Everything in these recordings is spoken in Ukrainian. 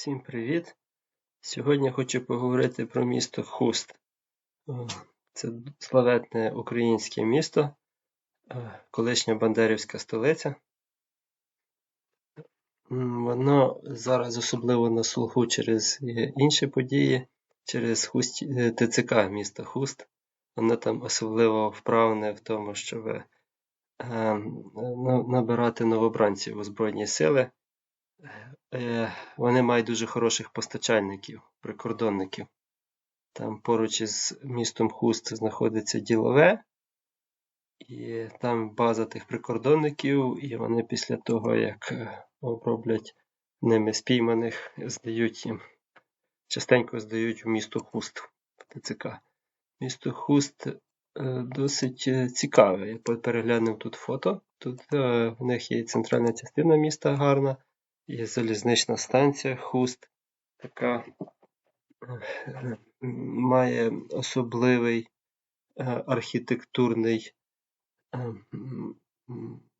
Всім привіт! Сьогодні хочу поговорити про місто Хуст. Це славетне українське місто, е, колишня Бандерівська столиця. Воно зараз особливо на слуху через е, інші події, через Хуст... е, ТЦК міста Хуст. Воно там особливо вправне в тому, щоб е, набирати новобранців у Збройні сили. Е, Вони мають дуже хороших постачальників, прикордонників. Там поруч із містом Хуст знаходиться ділове, і там база тих прикордонників, і вони після того, як е, оброблять ними спійманих, здають їм, частенько здають в місто Хуст ТЦК. Місто Хуст е, досить цікаве. Я переглянув тут фото. Тут в них є центральна частина міста гарна, є залізнична станція Хуст, така має особливий е, архітектурний е,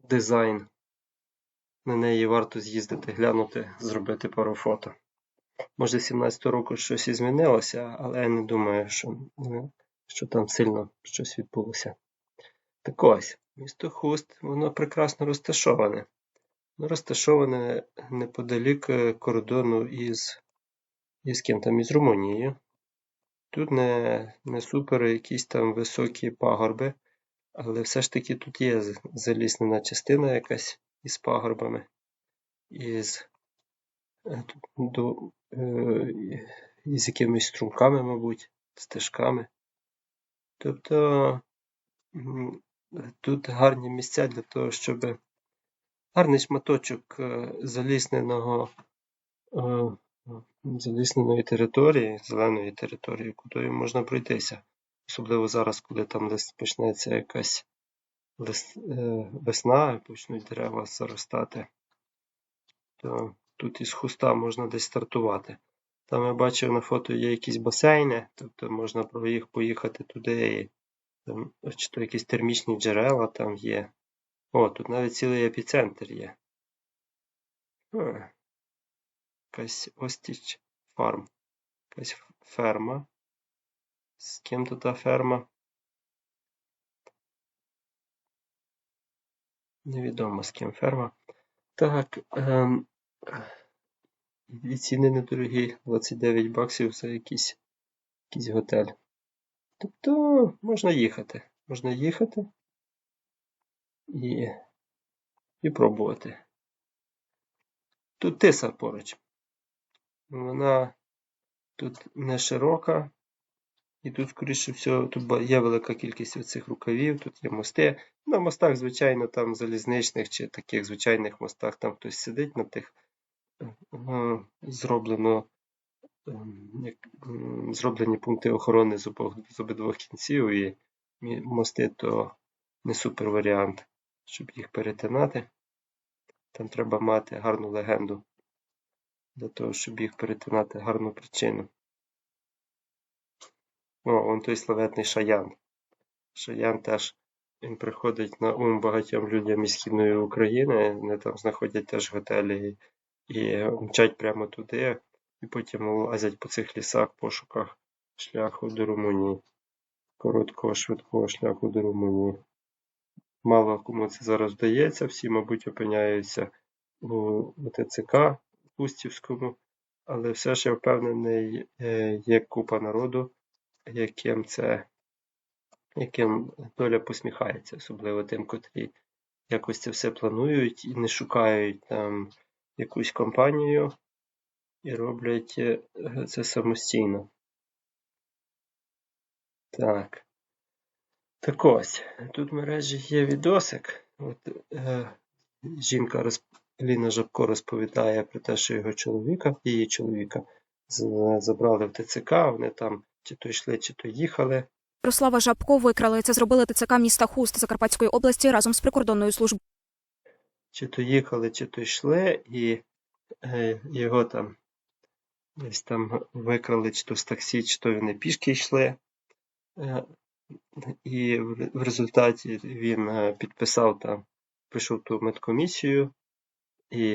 дизайн. На неї варто з'їздити, глянути, зробити пару фото. Може, з 17-го року щось і змінилося, але я не думаю, що, е, що там сильно щось відбулося. Так ось, місто Хуст, воно прекрасно розташоване. Воно розташоване неподалік е, кордону із, із ким там, із Румунією. Тут не, не супер якісь там високі пагорби, але все ж таки тут є заліснена частина якась із пагорбами, із, е, до, е, із якимись струмками, мабуть, стежками. Тобто тут гарні місця для того, щоб гарний шматочок е, залісненого, е, залісненої території, зеленої території, кудою можна пройтися. Особливо зараз, коли там почнеться якась е, весна, почнуть дерева заростати, то тут із хуста можна десь стартувати. Там я бачив на фото є якісь басейни, тобто можна їх поїхати туди, і там, чи то якісь термічні джерела там є. О, тут навіть цілий епіцентр є. Хм. Якась Остіч фарм. Якась ферма. З ким тут та ферма? Невідомо з ким ферма. Так, ем, і ціни недорогі, 29 баксів за якийсь, якийсь готель. Тобто можна їхати. Можна їхати і, і пробувати. Тут тиса поруч. Вона тут не широка, і тут, скоріше всього, тут є велика кількість оцих рукавів, тут є мости. На мостах, звичайно, там залізничних чи таких звичайних мостах, там хтось сидить на тих. е, Зроблено як, зроблені пункти охорони з обох з обидвох кінців, і мости то не супер варіант, щоб їх перетинати. Там треба мати гарну легенду для того, щоб їх перетинати, гарну причину. О, вон той славетний Шаян. Шаян теж він приходить на ум багатьом людям із Східної України. Вони там знаходять теж готелі і мчать прямо туди, і потім лазять по цих лісах пошуках шляху до Румунії. Короткого, швидкого шляху до Румунії. Мало кому це зараз вдається, всі, мабуть, опиняються у, ТЦК Пустівському, але все ж я впевнений, е, є купа народу, яким це яким доля посміхається, особливо тим, котрі якось це все планують і не шукають там якусь компанію і роблять е, це самостійно. Так. Так ось, тут в мережі є відосик. От, е, жінка розп... Ліна Жабко розповідає про те, що його чоловіка, її чоловіка, з- забрали в ТЦК, вони там чи то йшли, чи то їхали. Ярослава Жабко викрали. Це зробили ТЦК міста Хуст Закарпатської області разом з прикордонною службою. чи то їхали, чи то йшли, і е, його там десь там викрали, чи то з таксі, чи то вони пішки йшли. Е, і в, результаті він е, підписав там, прийшов ту медкомісію і,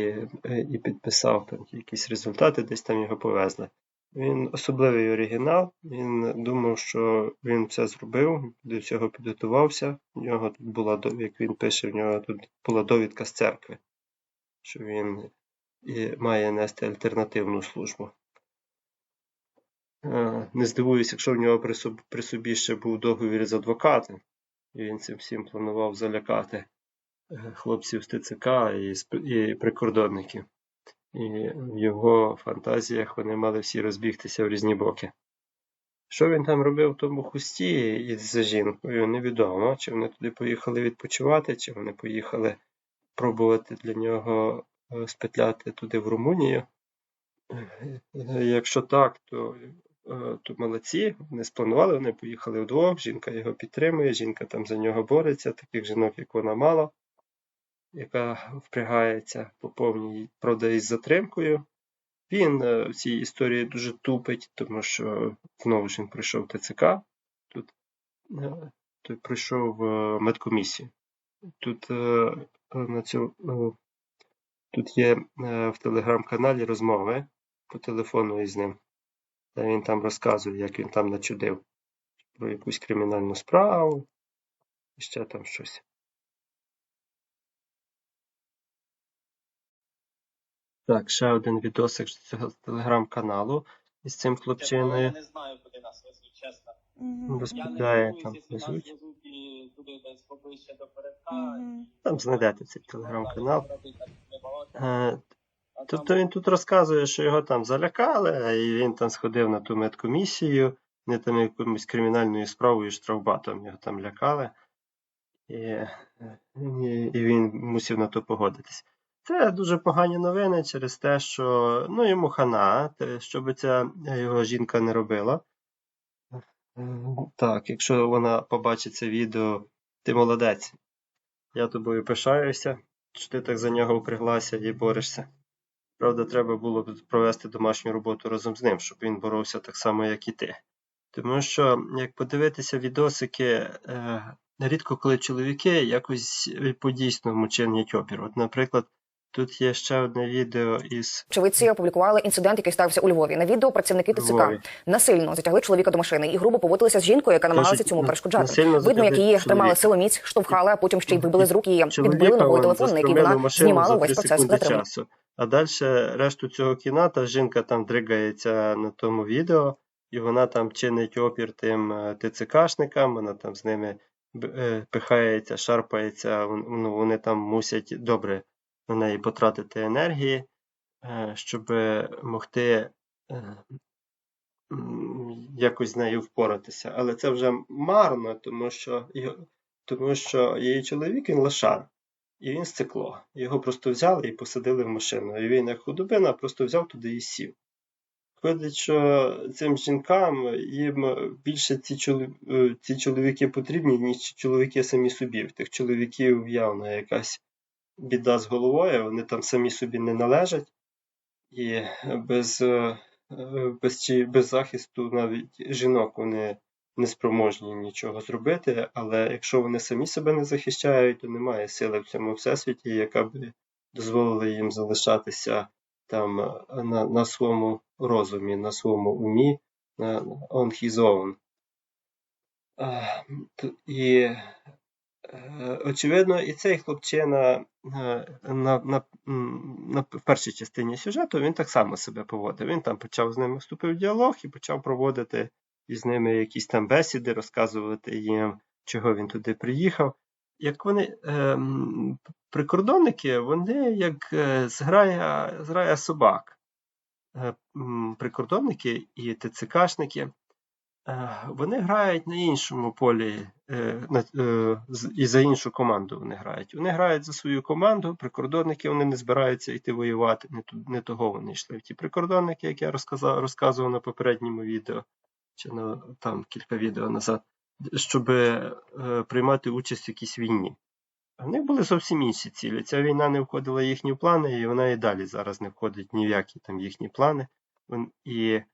е, і підписав там якісь результати, десь там його повезли. Він особливий оригінал. Він думав, що він це зробив, до цього підготувався. У нього тут була, як він пише, в нього тут була довідка з церкви, що він і має нести альтернативну службу. Е, Не здивуюсь, якщо в нього при собі, ще був договір з адвокатом, і він цим всім планував залякати е, хлопців з ТЦК і, прикордонників. І в його фантазіях вони мали всі розбігтися в різні боки. Що він там робив в тому хусті із жінкою, невідомо. Чи вони туди поїхали відпочивати, чи вони поїхали пробувати для нього е, спетляти туди в Румунію. Якщо так, то, то молодці, вони спланували, вони поїхали вдвох, жінка його підтримує, жінка там за нього бореться, таких жінок, як вона мало, яка впрягається по повній, правда, із затримкою. Він е, в цій історії дуже тупить, тому що знову ж він пройшов ТЦК, тут, е, тут пройшов е, медкомісію. Тут е, на цю, е, тут є е, в телеграм-каналі розмови по телефону із ним, він там розказує, як він там начудив про якусь кримінальну справу і ще там щось. Так, ще один відосик з цього телеграм-каналу із цим хлопчиною. я не знаю, куди нас везуть, чесно. Розповідає там везуть. Там знайдете цей телеграм-канал. Тобто він тут розказує, що його там залякали, і він там сходив на ту медкомісію, не там якоюсь кримінальною справою штрафбатом його там лякали, і, і, і він мусив на то погодитись. Це дуже погані новини через те, що ну, йому хана, те, що би ця його жінка не робила. Так, якщо вона побачить це відео, ти молодець. Я тобою пишаюся, що ти так за нього впряглася і борешся. Правда, треба було б провести домашню роботу разом з ним, щоб він боровся так само, як і ти. Тому що, як подивитися відосики, е, рідко коли чоловіки якось по-дійсному чинять опір. От, наприклад, тут є ще одне відео із Очевидці опублікували інцидент, який стався у Львові. На відео працівники ТЦК Львові. насильно затягли чоловіка до машини і грубо поводилися з жінкою, яка намагалася цьому перешкоджати. насильно Видно, як її тримали силоміць, штовхали, а потім ще й вибили з рук її, підбили чоловіка новий телефон, на який вона знімала 3 процес затримання. часу. А далі решту цього кіна та жінка там дригається на тому відео, і вона там чинить опір тим е, ТЦКшникам, вона там з ними е, пихається, шарпається, ну, вони там мусять добре на неї потратити енергії, е, щоб могти е, якось з нею впоратися. Але це вже марно, тому що, тому що її чоловік він лошар. І він стекло. Його просто взяли і посадили в машину. І він, як худобина, просто взяв туди і сів. Виходить, що цим жінкам їм більше ці, чолові... е, ці чоловіки потрібні, ніж чоловіки самі собі. В тих чоловіків явно якась біда з головою, вони там самі собі не належать, і без, е, без, без захисту навіть жінок вони не спроможні нічого зробити, але якщо вони самі себе не захищають, то немає сили в цьому всесвіті, яка би дозволила їм залишатися там е, на, на своєму розумі, на своєму умі, на on his own. І е, очевидно, і цей хлопчина е, на, на, на, в першій частині сюжету він так само себе поводив. Він там почав з ними вступив в діалог і почав проводити із ними якісь там бесіди, розказувати їм, чого він туди приїхав. Як вони ем, прикордонники, вони як е, зграя, зграя собак. Е, Прикордонники і ТЦКшники, е, вони грають на іншому полі, е, е, і за іншу команду вони грають. Вони грають за свою команду, прикордонники вони не збираються йти воювати, не, того вони йшли. Ті прикордонники, як я розказав, розказував на попередньому відео, чи на там кілька відео назад, щоб е, приймати участь в якійсь війні. А в них були зовсім інші цілі. Ця війна не входила в їхні плани, і вона і далі зараз не входить ні в які там їхні плани. І е,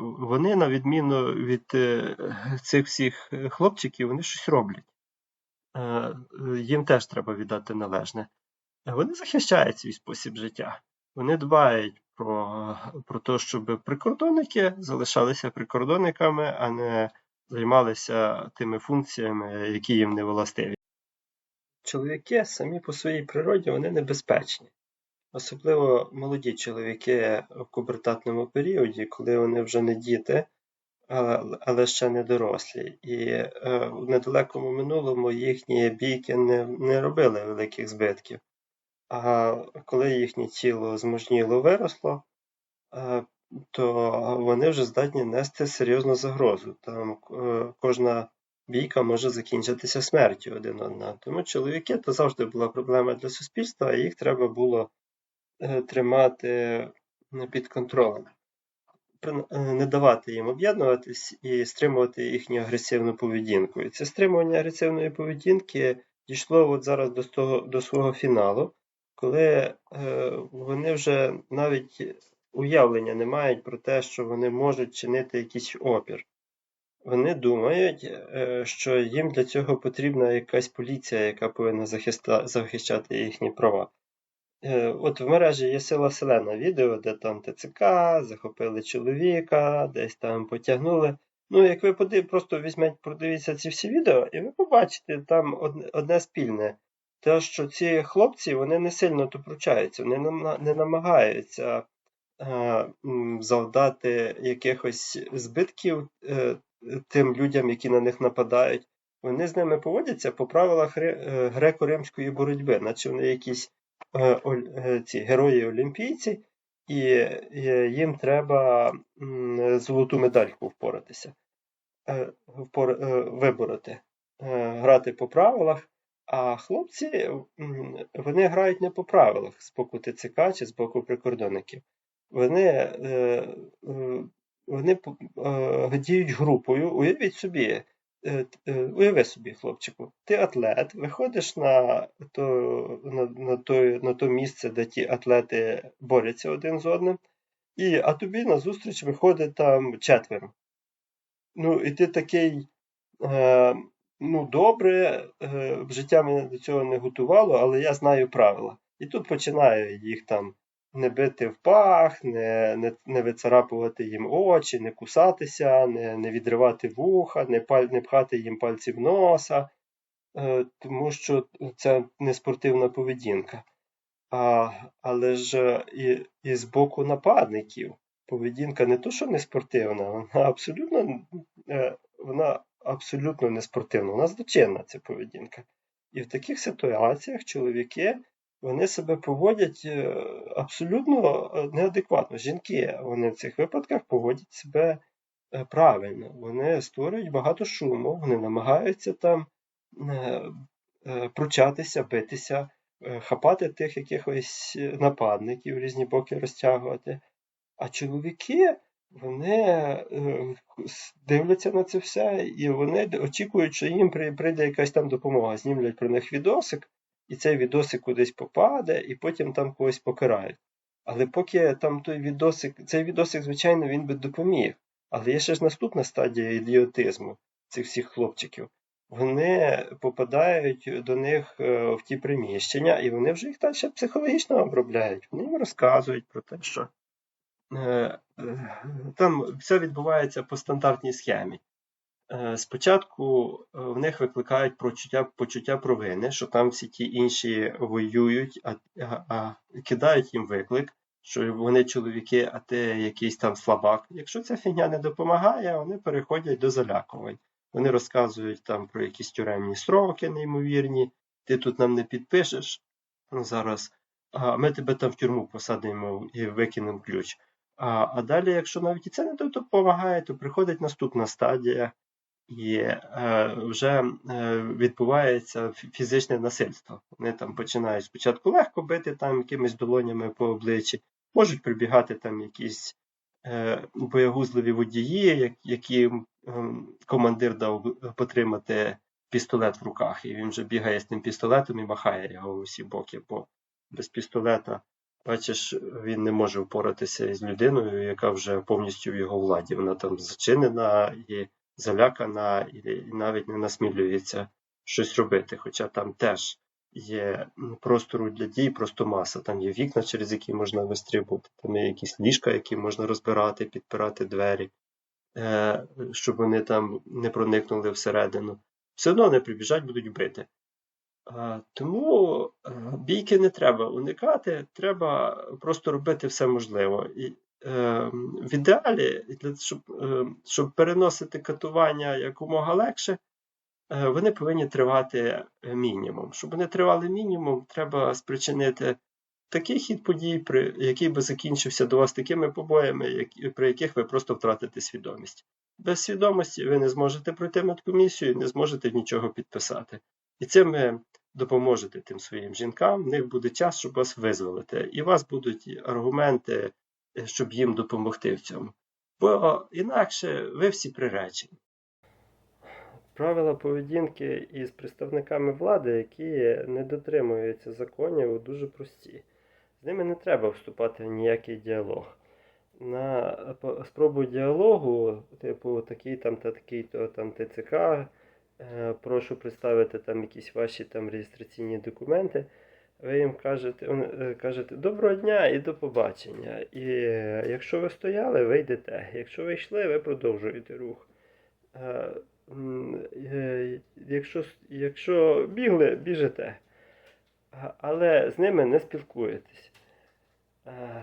вони, на відміну від е, цих всіх е, хлопчиків, вони щось роблять. Е, е, їм теж треба віддати належне. вони захищають свій спосіб життя. Вони дбають про, про те, щоб прикордонники залишалися прикордонниками, а не займалися тими функціями, які їм не властиві. Чоловіки самі по своїй природі вони небезпечні. Особливо молоді чоловіки в пубертатному періоді, коли вони вже не діти, але ще не дорослі. І е, в недалекому минулому їхні бійки не, не робили великих збитків. А коли їхнє тіло змужніло виросло, е, то вони вже здатні нести серйозну загрозу. Там е, кожна бійка може закінчитися смертю один одна. Тому чоловіки то завжди була проблема для суспільства, і їх треба було тримати е, під контролем. Е, Не давати їм об'єднуватись і стримувати їхню агресивну поведінку. І це стримування агресивної поведінки дійшло от зараз до, того, до свого фіналу, коли е, вони вже навіть уявлення не мають про те, що вони можуть чинити якийсь опір. Вони думають, е, що їм для цього потрібна якась поліція, яка повинна захищати їхні права. Е, От в мережі є сила Вселена відео, де там ТЦК, захопили чоловіка, десь там потягнули. Ну, як ви подив, просто візьмете, продивіться ці всі відео, і ви побачите там одне, спільне. Те, що ці хлопці вони не сильно допручаються, вони не намагаються е, завдати якихось збитків е, тим людям, які на них нападають. Вони з ними поводяться по правилах греко-римської боротьби, наче вони якісь ці герої-олімпійці, і е, їм треба золоту медальку впоратися, е, е, вибороти, е, грати по правилах. А хлопці вони грають не по правилах з боку ТЦК чи з боку прикордонників. Вони, е, е, вони е, діють групою. Уявіть собі, е, е, уяви собі, хлопчику, ти атлет, виходиш на то, на, на, то, на то місце, де ті атлети борються один з одним, і, а тобі назустріч виходить там четверо. Ну, і ти такий, е, ну, добре, е, життя мене до цього не готувало, але я знаю правила. І тут починаю їх там не бити в пах, не, не, не вицарапувати їм очі, не кусатися, не, не відривати вуха, не, паль, не пхати їм пальці в носа, е, тому що це не спортивна поведінка. А, але ж і, і з боку нападників поведінка не то, що не спортивна, вона абсолютно, е, вона абсолютно не спортивна, вона злочинна ця поведінка. І в таких ситуаціях чоловіки вони себе поводять е, абсолютно е, неадекватно. Жінки вони в цих випадках поводять себе е, правильно. Вони створюють багато шуму, вони намагаються там пручатися, битися, хапати тих якихось нападників, різні боки розтягувати. А чоловіки, вони дивляться на це все, і вони очікують, що їм прийде якась там допомога. Знімлять про них відосик, і цей відосик кудись попаде, і потім там когось покарають. Але поки там той відосик, цей відосик, звичайно, він би допоміг. Але є ще ж наступна стадія ідіотизму цих всіх хлопчиків. Вони попадають до них е, в ті приміщення, і вони вже їх далі психологічно обробляють. Вони їм розказують про те, що е, е, там все відбувається по стандартній схемі. Е, Спочатку е, в них викликають почуття, почуття провини, що там всі ті інші воюють, а, а, а кидають їм виклик, що вони чоловіки, а ти якийсь там слабак. Якщо ця фігня не допомагає, вони переходять до залякувань. Вони розказують там про якісь тюремні строки неймовірні, ти тут нам не підпишеш ну, зараз, а ми тебе там в тюрму посадимо і викинемо ключ. А, а далі, якщо навіть і це не допомагає, то приходить наступна стадія, і е, вже е, відбувається фізичне насильство. Вони там починають спочатку легко бити там якимись долонями по обличчі, можуть прибігати там якісь е, боягузливі водії, як- яким ем, командир дав потримати пістолет в руках, і він вже бігає з тим пістолетом і махає його в усі боки, бо без пістолета, бачиш, він не може впоратися із людиною, яка вже повністю в його владі. Вона там зачинена і залякана, і, навіть не насмілюється щось робити. Хоча там теж є простору для дій, просто маса. Там є вікна, через які можна вистрибувати, там є якісь ліжка, які можна розбирати, підпирати двері, е, щоб вони там не проникнули всередину. Все одно вони прибіжать, будуть бити. Тому е, бійки не треба уникати, треба просто робити все можливе. В ідеалі, щоб, е, щоб переносити катування якомога легше, е, вони повинні тривати мінімум. Щоб вони тривали мінімум, треба спричинити такий хід подій, при, який би закінчився до вас такими побоями, які, при яких ви просто втратите свідомість. Без свідомості ви не зможете пройти медкомісію, не зможете нічого підписати. І цим ви допоможете тим своїм жінкам, в них буде час, щоб вас визволити, і у вас будуть аргументи, щоб їм допомогти в цьому. Бо інакше ви всі приречені. Правила поведінки із представниками влади, які не дотримуються законів, дуже прості. З ними не треба вступати в ніякий діалог. На спробу діалогу, типу такий там та такий то там ТЦК, е, прошу представити там якісь ваші там реєстраційні документи. Ви їм кажете, е, кажете доброго дня і до побачення. І е, якщо ви стояли, ви йдете. Якщо ви йшли, ви продовжуєте рух. Е, Якщо, якщо бігли, біжите. Але з ними не спілкуєтесь.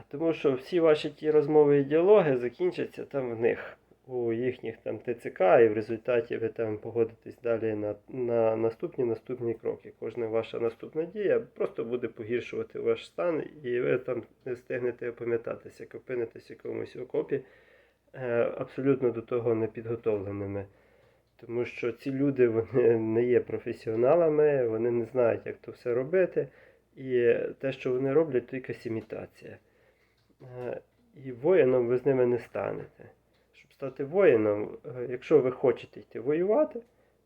Тому що всі ваші ті розмови і діалоги закінчаться там в них, у їхніх там ТЦК, і в результаті ви там погодитесь далі на, на наступні наступні кроки. Кожна ваша наступна дія просто буде погіршувати ваш стан, і ви там не встигнете опам'ятатися, як опинитесь в якомусь окопі е, абсолютно до того не підготовленими. Тому що ці люди вони не є професіоналами, вони не знають, як то все робити. І те, що вони роблять, то якась імітація. Е, І воїном ви з ними не станете. Стати воїном, е, якщо ви хочете йти воювати,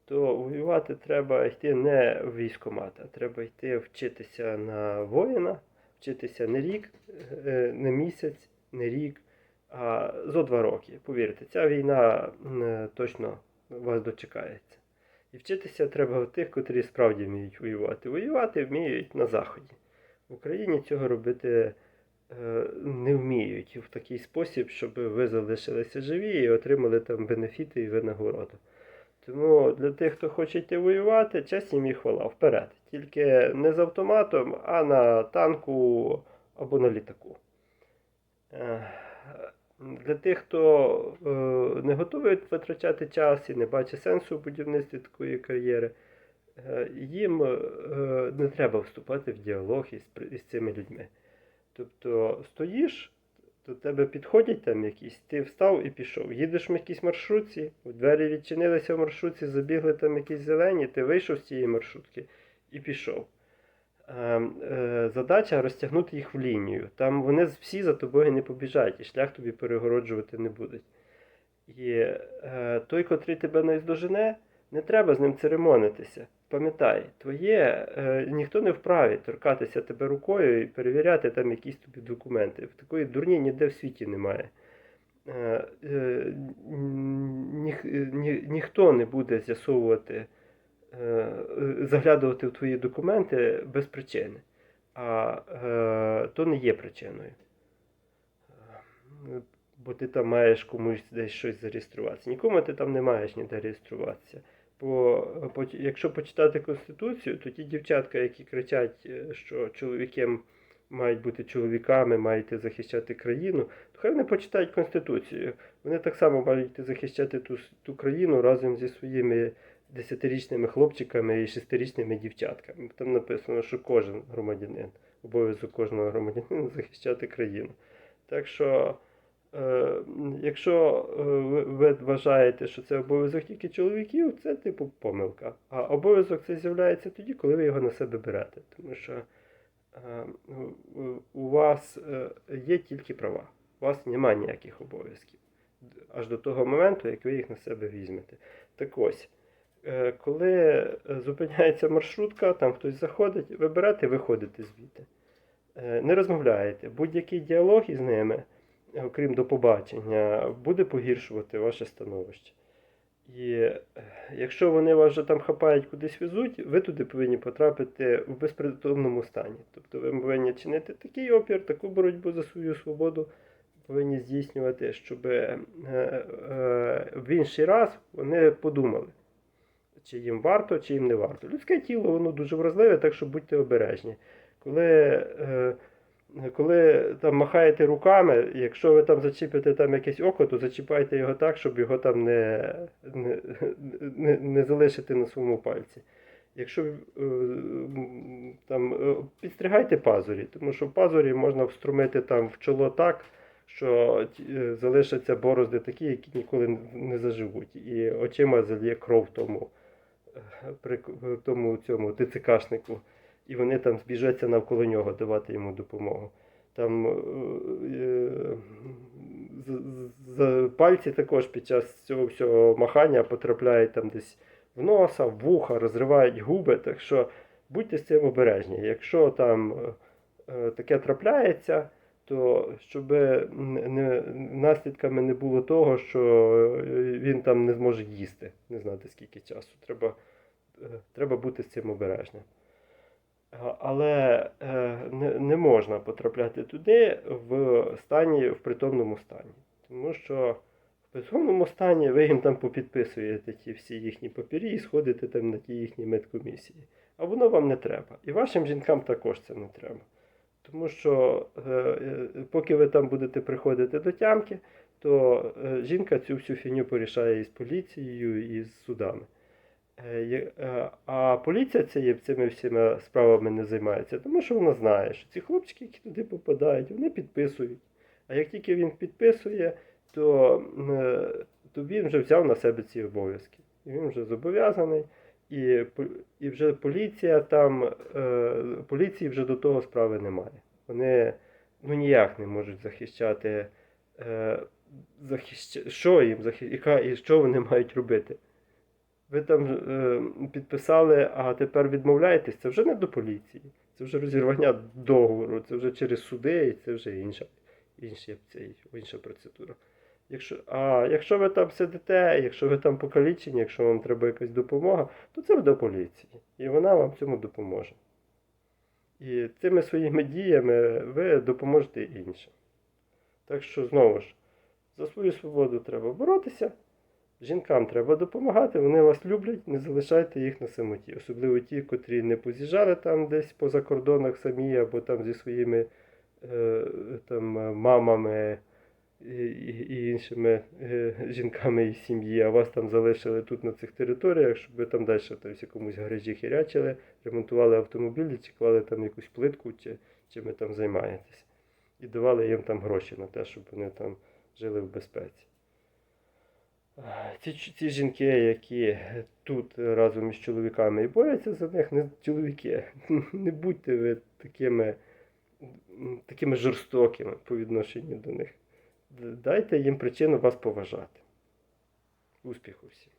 то воювати треба йти не в військкомат, а треба йти вчитися на воїна, вчитися не рік, е, не місяць, не рік, а зо два роки. Повірте, ця війна е, точно вас дочекається. І вчитися треба у тих, котрі справді вміють воювати. Воювати вміють на Заході. В Україні цього робити не вміють в такий спосіб, щоб ви залишилися живі і отримали там бенефіти і винагороду. Тому для тих, хто хоче йти воювати, честь їм і хвала вперед. Тільки не з автоматом, а на танку або на літаку. Е, Для тих, хто е, не готовий витрачати час і не бачить сенсу в будівництві такої кар'єри, е, їм е, не треба вступати в діалог із цими людьми. Тобто стоїш, до тебе підходять там якісь, ти встав і пішов. Їдеш в якійсь маршрутці, двері відчинилися в маршрутці, забігли там якісь зелені, ти вийшов з цієї маршрутки і пішов. Е, е, Задача розтягнути їх в лінію. Там вони всі за тобою не побіжать, і шлях тобі перегороджувати не будуть. І е, той, котрий тебе наздожене, не треба з ним церемонитися. Пам'ятай, твоє е, ніхто не вправі торкатися тебе рукою і перевіряти там якісь тобі документи. В Такої дурні ніде в світі немає. Е, е, ніх, ні, ніхто не буде з'ясовувати, е, заглядувати в твої документи без причини. А е, то не є причиною. Е, Бо ти там маєш комусь десь щось зареєструватися. Нікому ти там не маєш ніде реєструватися. Бо по- якщо почитати Конституцію, то ті дівчатка, які кричать, е, що чоловіки мають бути чоловіками, мають захищати країну, то хай вони почитають Конституцію. Вони так само мають захищати ту, ту країну разом зі своїми десятирічними хлопчиками і шестирічними дівчатками. Там написано, що кожен громадянин, обов'язок кожного громадянина захищати країну. Так що. Е, якщо е, ви, вважаєте, що це обов'язок тільки чоловіків, це типу помилка. А обов'язок це з'являється тоді, коли ви його на себе берете. Тому що е, у- у вас є тільки права, у вас немає ніяких обов'язків. Аж до того моменту, як ви їх на себе візьмете. Так ось, коли зупиняється маршрутка, там хтось заходить, ви берете виходите звідти. Не розмовляєте. Будь-який діалог із ними окрім до побачення, буде погіршувати ваше становище. І е, якщо вони вас вже там хапають кудись везуть, ви туди повинні потрапити в безпритомному стані. Тобто ви повинні чинити такий опір, таку боротьбу за свою свободу повинні здійснювати, щоб е, е, в інший раз вони подумали, чи їм варто, чи їм не варто. Людське тіло воно дуже вразливе, так що будьте обережні. Коли, е, коли там махаєте руками, якщо ви там зачіпите там якесь око, то зачіпайте його так, щоб його там не, не, не, не залишити на своєму пальці. Якщо е, там е, підстригайте пазурі, тому що пазурі можна вструмити там в чоло так, що е, залишаться борозди такі, які ніколи не заживуть. І очима зальє кров тому, тому цьому ТЦКшнику, і вони там збіжаться навколо нього давати йому допомогу. Там е, з, з- пальці також під час цього всього махання потрапляють там десь в носа, в вуха, розривають губи. Так що будьте з цим обережні. Якщо там е, е, таке трапляється, то щоб не, наслідками не було того, що е, він там не зможе їсти, не знати скільки часу. Треба, е, треба бути з цим обережним. Але е, не, можна потрапляти туди в стані, в притомному стані. Тому що в притомному стані ви їм там попідписуєте ті всі їхні папірі і сходите там на ті їхні медкомісії. А воно вам не треба. І вашим жінкам також це не треба. Тому що е, е, поки ви там будете приходити до тямки, то жінка цю всю фіню порішає із поліцією і з судами. Е, е, А поліція цією- цими всіма справами не займається, тому що вона знає, що ці хлопчики, які туди попадають, вони підписують. А як тільки він підписує, то, е, то він вже взяв на себе ці обов'язки. І він вже зобов'язаний. І, і вже поліція там, поліції вже до того справи немає. Вони ну, ніяк не можуть захищати, е, захищ... що їм захищати, і що вони мають робити. Ви там е, підписали, а тепер відмовляєтесь, це вже не до поліції. Це вже розірвання договору, це вже через суди, і це вже інша, інша, цей, інша процедура. Якщо, а якщо ви там сидите, якщо ви там покалічені, якщо вам треба якась допомога, то це до поліції. І вона вам цьому допоможе. І цими своїми діями ви допоможете іншим. Так що, знову ж, за свою свободу треба боротися. Жінкам треба допомагати, вони вас люблять, не залишайте їх на самоті. Особливо ті, котрі не поз'їжджали там десь поза кордонах самі, або там зі своїми е, там, е, мамами і, і, і іншими е, жінками із сім'ї, а вас там залишили тут на цих територіях, щоб ви там далі там, в якомусь гаражі хірячили, ремонтували автомобілі, чи клали там якусь плитку, чи чим ви там займаєтесь. І давали їм там гроші на те, щоб вони там жили в безпеці. Ці, ці жінки, які тут разом із чоловіками і борються за них, не чоловіки. Не будьте ви такими, такими жорстокими по відношенню до них. Дайте їм причину вас поважати. Успіху всім!